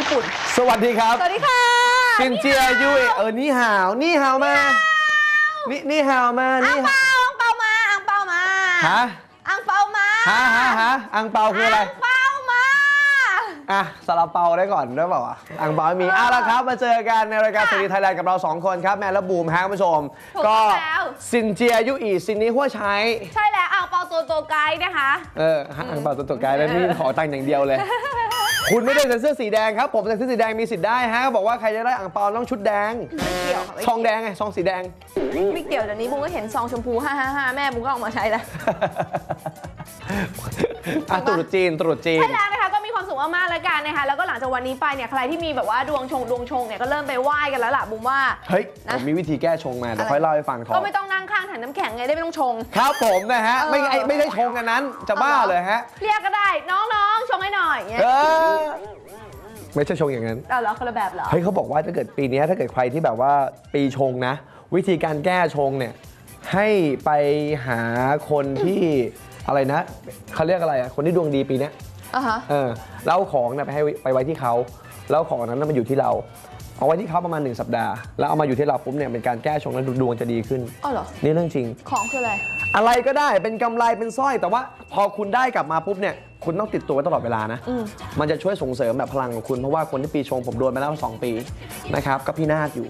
ญี่ปุ่น สวัสดีครับ สวัสดีค่ะซินเจียยูเอเออนี่หาวนี่หาวมา นี่นี่หาวมาอันี่งเปาอังเปามาอังเปามาฮะอังเปามาฮะฮะฮะอังเปาคืออะไรอังเปามา อะสลับเปาได้ก่อนได้เปล่าวะอังเปาไม่มีอะแล้วครับ มาเจอกันในรายการสตรีไทยแลนด์กับเรา 2 คนครับ แมนและบูมฮะคุณผู้ชม ถูกก็ต้องแล้ว ซินเจียยูอีซินนี้หัวใช้ ใช่แล้วอังเปาตัวตัวไกด์นะคะ เออฮะอังเปาตัวตัวกายแล้วนี่ขอตังค์อย่างเดียวเลย คุณไม่ได้ใส่เสื้อสีแดงครับผมใส่เสื้อสีแดงมีสิทธิ์ได้ฮะบอกว่าใครจะได้อังเปาต้องชุดแดงไม่เกี่ยวค่ะไม่ซองแดงไงซองสีแดง ไม่เกี่ยวเดี๋ยวนี้บุ้งก็เห็นซองชมพูฮ่าฮ่าฮ่าแม่บุ้งก็เออกมาใช้แล้ว อะตรุษจีนตรุษจีน ใช่แล้วนะคะก็มีความสุขมากๆแล้วกันนะคะแล้วก็หลังจากวันนี้ไปเนี่ยใครที่มีแบบว่าดวงชงดวงชงเนี่ยก็เริ่มไปไหว้กันแล้วล่ะบุ้มว่า เฮ้ย นะ ผมมีวิธีแก้ชงมา เดี๋ยวอะไรค่อยเล่าให้ฟังทอก็ง ไม่ต้อง นั่งข้างถังน้ำแข็งไงได้ไม่ต้องชง ครับผมนะฮะ ไม่เออไอ้ไม่ได้ชงกันนั้นจะบ้าเลยฮะ เรียกก็ได้ น้องๆ ชงให้หน่อยอย่างเงี้ยเออไม่ใช่ชงอย่างนั้น เอาเหรอคนละแบบเหรอ เฮ้ยเขาบอกว่าถ้าเกิดปีนี้ถ้าเกิดใครที่แบบว่าปีชงนะ วิธีการแก้ชงเนี่ย ให้ไปหาคนที่อะไรนะเขาเรียกอะไรอะคนที่ดวงดีปีเนี้ย อะฮะ เออแล้วเอาของเนี่ยไปให้ไปไว้ที่เขาแล้วของนั้นนะมันอยู่ที่เรา เอาไว้ที่เขาประมาณหนึ่งสัปดาห์ แล้วเอามาอยู่ที่เราปุ๊บเนี่ยเป็นการแก้ชงแล้วดวงจะดีขึ้นอ๋อเหรอ นี่เรื่องจริง ของคืออะไร อะไรก็ได้เป็นกำไรเป็นสร้อย แต่ว่าพอคุณได้กลับมาปุ๊บเนี่ยคุณต้องติดตัวไว้ตลอดเวลานะ อืม มันจะช่วยส่งเสริมแบบพลังของคุณเพราะว่าคนที่ปีชงผมโดนมาแล้ว 2 ปีนะครับก็พี่นาศอยู่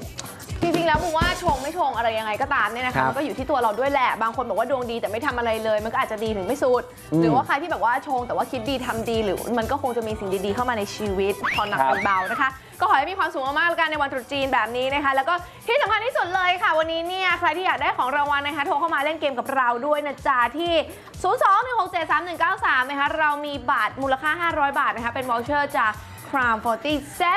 จริงๆ แล้วบุมว่าชงไม่ชงอะไรยังไงก็ตามเนี่ยนะครัคะบมันก็อยู่ที่ตัวเราด้วยแหละ บางคนบอกว่าดวงดีแต่ไม่ทำอะไรเลย มันก็อาจจะดีถึงไม่สุด อืมหรือว่าใครที่แบบว่าชงแต่ว่าคิดดีทำดีหรือมันก็คงจะมีสิ่งดีๆเข้ามาในชีวิตพอหนักครับ เป็นเบานะคะ ก็ขอให้มีความสุขมากๆแล้วกันในวันตรุษจีนแบบนี้นะคะ แล้วก็ที่สำคัญที่สุดเลยค่ะ วันนี้เนี่ยใครที่อยากได้ของรางวัลนะคะโทรเข้ามาเล่นเกมกับเราด้วยนะจ๊ะที่ 021673193นะคะเรามีบัตรมูลค่า 500 บาทนะคะเป็นวอลเชอร์จาก Crown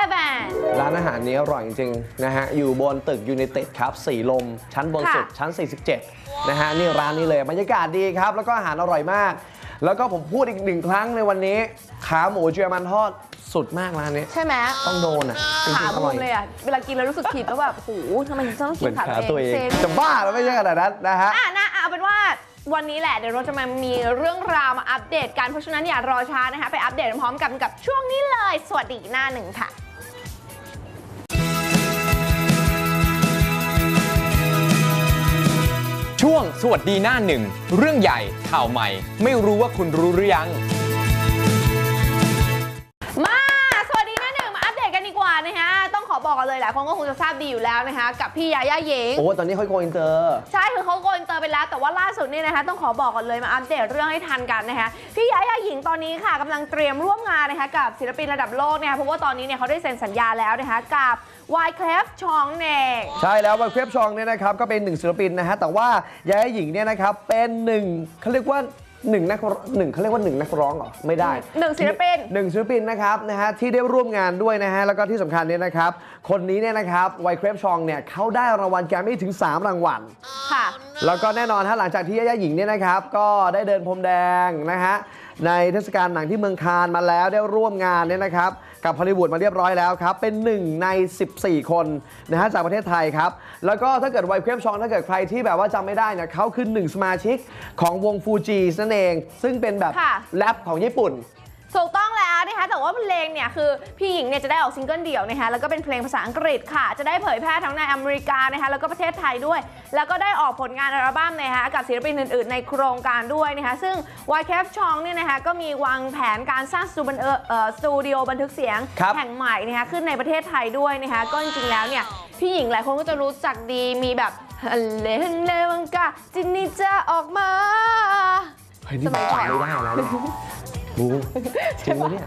47 ร้านอาหารนี้อร่อยจริงๆนะฮะ อยู่บนตึกยู i นเต็ดครับสีลม ชั้นบนสุดค่ะชั้น 47 นะฮะ นี่ร้านนี้เลยบรรยากาศดีครับ แล้วก็อาหารอร่อยมาก แล้วก็ผมพูดอีกหนึ่งครั้งในวันนี้ ขาหมูเจียมันทอดสุดมากร้านนี้ ใช่ไหมต้องโดนอะจริงขาๆอบูร่อยมเลยอะ เวลากินแล้วรู้สึกผิดว่าแบบโอ้โหทำไมฉันต้องเหกิมือนนขาขาตัวเองเซจะบ้าแล้วไม่ใช่ขนาดนั้นนะฮะ อะนะเอาเป็นว่า วันนี้แหละเดี๋ยวเราจะมามีเรื่องราวมาอัปเดตกันเพราะฉะนั้นอย่ารอช้านะคะ ไปอัปเดตพร้อมกันกับช่วงนี้เลย สวัสดีหน้าหนึ่งค่ะช่วงสวัสดีหน้าหนึ่ง เรื่องใหญ่ข่าวใหม่ ไม่รู้ว่าคุณรู้หรือยัง บอกกันเลยหลายคนก็คงจะทราบดีอยู่แล้วนะคะกับพี่ยาย่าหญิง โอ้ตอนนี้เขาโกอินเตอร์ ใช่คือเขาโกนเตอร์ไปแล้ว แต่ว่าล่าสุดเนี่ยนะคะต้องขอบอกก่อนเลยมาอัปเดตเรื่องให้ทันกันนะคะพี่ยาย่าหญิงตอนนี้ค่ะกำลังเตรียมร่วมงานนะคะกับศิลปินระดับโลกนะคะเพราะว่าตอนนี้เนี่ยเขาได้เซ็นสัญญาแล้วนะคะกับ y c l e f ชองเนกใช่แล้ววันเครปชองเนี่ยนะครับก็เป็นหนึ่งศิลปินนะฮะแต่ว่ายายาหญิงเนี่ยนะครับเป็นหนึ่งเขาเรียกว่า หนึ่งนักร้องหนึ่งเขาเรียกว่าหนึ่งนักร้องเหรอไม่ได้หนึ่งศิลปินหนึ่งศิลปินนะครับนะฮะที่ได้ร่วมงานด้วยนะฮะแล้วก็ที่สำคัญเนี่ยนะครับ คนนี้เนี่ยนะครับไวเครปชองเนี่ยเขาได้รางวัลแกรมมี่ถึง 3 รางวัล ค่ะ แล้วก็แน่นอนฮะหลังจากที่ย่าหญิงเนี่ยนะครับ ก็ได้เดินพรมแดงนะฮะในเทศกาลหนังที่เมืองคานมาแล้วได้ร่วมงานเนี่ยนะครับ กับฮอลลีวูดมาเรียบร้อยแล้วครับ เป็นหนึ่งใน 14 คนนะฮะจากประเทศไทยครับ แล้วก็ถ้าเกิดไวเครปชองถ้าเกิดใครที่แบบว่าจำไม่ได้เนี่ยเขาคือหนึ่งสมาชิกของวงฟูจีนั่นเอง ซึ่งเป็นแบบค่ะแรปของญี่ปุ่น ถูกต้องแล้ว นะคะ แต่ว่าเพลงเนี่ยคือพี่หญิงเนี่ยจะได้ออกซิงเกิลเดี่ยวนะคะ แล้วก็เป็นเพลงภาษาอังกฤษค่ะ จะได้เผยแพร่ทั้งในอเมริกานะคะ แล้วก็ประเทศไทยด้วย แล้วก็ได้ออกผลงานอัลบั้มนะคะกับศิลปินอื่น ๆ ในโครงการด้วยนะคะ ซึ่ง y c a f ชองเนี่ยนะคะก็มีวางแผนการสร้างสตูบันเอ่อเอ่อสตูดิโอบันทึกเสียงครับแห่งใหม่นะคะขึ้นในประเทศไทยด้วยนะคะ ก็จริงๆแล้วเนี่ยพี่หญิงหลายคนก็จะรู้จักดีมีแบบฮัลเลฮัลเลวังกาจินนี่จะออกมาเฮ้ยนี่สมัยก่อนไม่ได้แล้ว เนี่ยบูจริงปะเนี่ย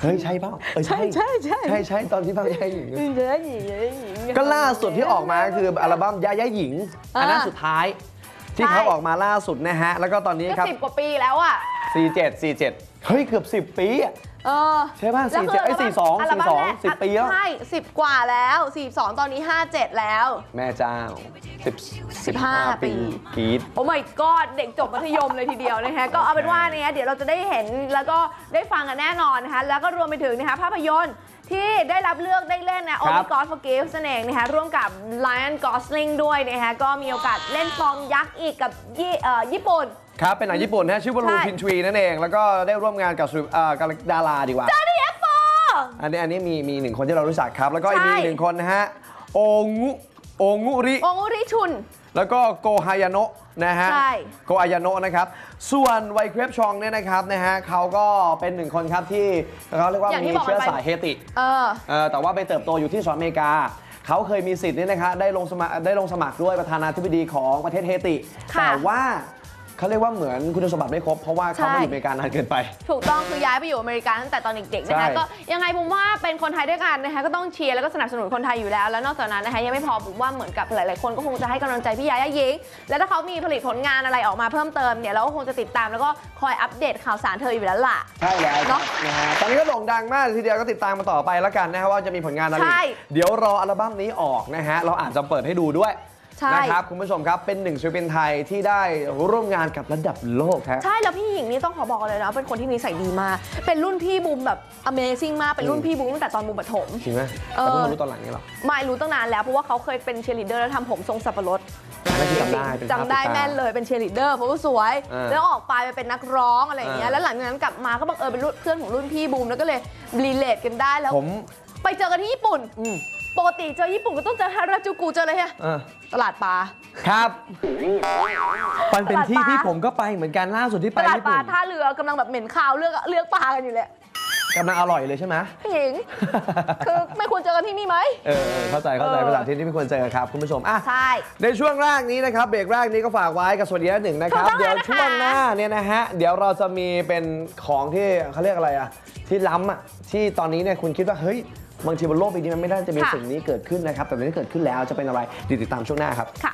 เฮ้ยใช่เปล่าเออใช่ใช่ใช่ ใช่ใช่ตอนที่ฟังยายหญิง เยอะหญิงเยอะหญิง ก็ล่าสุดที่ออกมาก็คืออัลบั้มยายาหญิง อันนั้นอ่าสุดท้าย ที่ใช่เขาออกมาล่าสุดนะฮะ แล้วก็ตอนนี้ก็ครับสิบกว่าปีแล้วอะ 47 47 เฮ้ยเกือบ 10 ปีอะ เออใช่ป่ะแล้วคือ47ไอ้ยอัลบั้ม42แรก42 10ปีแล้วใช่สิบกว่าแล้ว42ตอนนี้57แล้ว แม่เจ้า10 15ปีกรีดโอ้ my god เด็กจบมัธยมเลยทีเดียวนะคะก็เอาเป็นว่าเนี่ยเดี๋ยวเราจะได้เห็นแล้วก็ได้ฟังกันแน่นอนนะคะแล้วก็รวมไปถึงนะคะภาพยนตร์ที่ได้รับเลือกได้เล่นนะครั Only บ God Forgives นั่นเองนะคะร่วมกับ Ryan Gosling ด้วยนะคะก็มีโอกาสเล่นฟองยักษ์อีกกับยี่เอ่อญี่ปุ่น ครับ เป็นหนังญี่ปุ่นนะชื่อว่าใช่ลูพินทรีนั่นเอง แล้วก็ได้ร่วมงานกับศิลป์เอ่อกับดาราดีกว่า Daddy F4 อันนี้อันนี้มีมีหนึ่งคนที่เรารู้จักครับ แล้วก็อีกใช่มีหนึ่งคนนะฮะโองูโองูริ โองูริชุน แล้วก็โกฮายาโนะนะฮะ ใช่ โกฮายาโนะนะครับ ส่วนไวเครปชองเนี่ยนะครับนะฮะเขาก็เป็นหนึ่งคนครับที่เขาเรียกว่าอย่างที่มีบอกกันเชื้อไป สายเฮติเออ เออแต่ว่าไปเติบโตอยู่ที่สหรัฐอเมริกา เขาเคยมีสิทธิ์เนี่ยนะครับได้ลงสมัครได้ลงสมัครด้วยประธานาธิบดีของประเทศเฮติ ค่ะ แต่ว่า เขาเรียกว่าเหมือนคุณสมบัติไม่ครบ เพราะว่าเขาไม่ใช่อยู่อเมริกานานเกินไป ถูกต้องคือย้ายไปอยู่อเมริกาตั้งแต่ตอนเด็กๆนะคะใช่ ก็ยังไงผมว่าเป็นคนไทยด้วยกันนะคะก็ต้องเชียร์แล้วก็สนับสนุนคนไทยอยู่แล้ว แล้วนอกจากนั้นนะคะยังไม่พอผมว่าเหมือนกับหลายๆคนก็คงจะให้กำลังใจพี่ยาย่าหญิง และถ้าเขามีผลิตผลงานอะไรออกมาเพิ่มเติมเนี่ยเราก็คงจะติดตามแล้วก็คอยอัปเดตข่าวสารเธออยู่แล้วล่ะ ใช่แล้วคเนรับอะนะฮะตอนนี้ก็โด่งดังมากทีเดียวก็ติดตามมาต่อไปแล้วกันนะฮะว่าจะมีผลงานอะไรใช่อีกเดี๋ยวรออัลบั้มนี้ออกนะฮะเราอาจจะเปิดให้ดูด้วย ใช่ นะครับคุณผู้ชมครับเป็นหนึ่งศิลปินไทยที่ได้ร่วมงานกับระดับโลกครับใช่แล้วพี่หญิงนี่ต้องขอบอกเลยนะ เป็นคนที่นิสัยดีมากเป็นรุ่นพี่บูมแบบ Amazing มากเป็นรุ่นพี่บูมตั้งแต่ตอนบูมปฐม จริงไหมเออแต่เพิ่งมารู้ตอนหลังนี่หรอไม่รู้ตั้งนานแล้วเพราะว่าเขาเคยเป็นเชียร์ลีดเดอร์แล้วทำผมทรงสับปะรดนั่นคือจำได้เป็นภาพจำได้ติตา แม่นเลยเป็นเชียร์ลีดเดอร์เพราะว่าสวย อ่าแล้วออกไปไปเป็นนักร้องอะไรอย่างเงี้ยอ่า แล้วหลังจากนั้นกลับมาก็บังเอิญเป็นรุ่นเพื่อนของรุ่นพี่บูมแล้วก็เลยรีเลทกันได้แล้ว ผม ไปเจอกันที่ญี่ปุ่นอืม ปกติเจอญี่ปุ่นก็ต้องเจอฮาราจูกุเจออะไรฮะเออตลาดปลา ครับมันเป็นที่ตลาดปลา ที่ผมก็ไปเหมือนกันล่าสุดที่ไปตลาดญี่ปลาปุ่นท่าเรือกำลังแบบเหม็นคาวเลือกเลือกปลากันอยู่เลยกำลังอร่อยเลยใช่ไหม พี่หญิง คือไม่ควรเจอกันที่นี่ไหม เออเออเข้าใจเข้าใจเออ ภาษาที่ที่ไม่ควรเจอครับคุณผู้ชมอะ ใช่ ในช่วงแรกนี้นะครับเบรกแรกนี้ก็ฝากไว้กับสวัสดีและหนึ่งนะครับ ถูกต้องเดี๋ยวแล้วนะคะ ช่วงหน้าเนี่ยนะฮะเดี๋ยวเราจะมีเป็นของที่เขาเรียกอะไรอะที่ล้ำอะที่ตอนนี้เนี่ยคุณคิดว่าเฮ้ย บางทีบนโลกใบนี้มันไม่ได้จะมีค่ะ สิ่งนี้เกิดขึ้นนะครับ แต่ตอนนี้เกิดขึ้นแล้วจะเป็นอะไรติดตามช่วงหน้าครับ ค่ะ